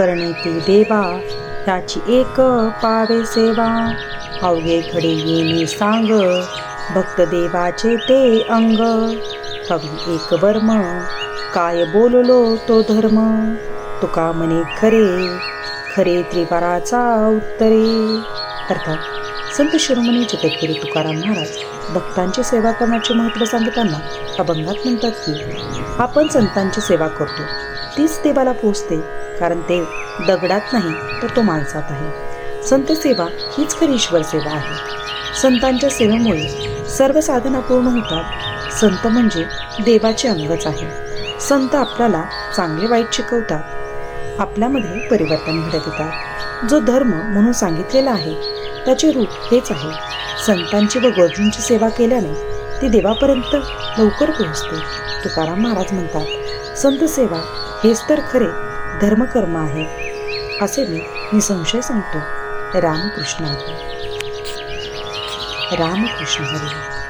करणे ते देवा त्याची एक पावे सेवा. अवघे खडे येणे सांग भक्त देवाचे ते अंग. कवी एक वर्म काय बोललो तो धर्म? तुका म्हणे खरे खरे त्रिवाराचा उत्तरे. अर्थात संत शिरोमणी जगद्गुरू तुकाराम महाराज भक्तांची सेवा करण्याचे महत्त्व सांगताना अभंगात म्हणतात की आपण संतांची सेवा करतो तीच देवाला पोचते. कारण देव दगडात नाही तर तो माणसात आहे. संत सेवा हीच खरी ईश्वर सेवा आहे. संतांच्या सेवेमुळे सर्व साधना पूर्ण होतात. संत म्हणजे देवाचे अंगच आहे. संत आपल्याला चांगले वाईट शिकवतात. आपल्यामध्ये परिवर्तन घडत येतात. जो धर्म म्हणून सांगितलेला आहे त्याचे रूप हेच आहे. संतांची व गरजूंची सेवा केल्याने ती देवापर्यंत लवकर पोहोचते. तुकाराम महाराज म्हणतात संत सेवा हेच तर खरे धर्मकर्म आहे असे मी निसंशय सांगतो. रामकृष्ण हरी. रामकृष्ण हरी.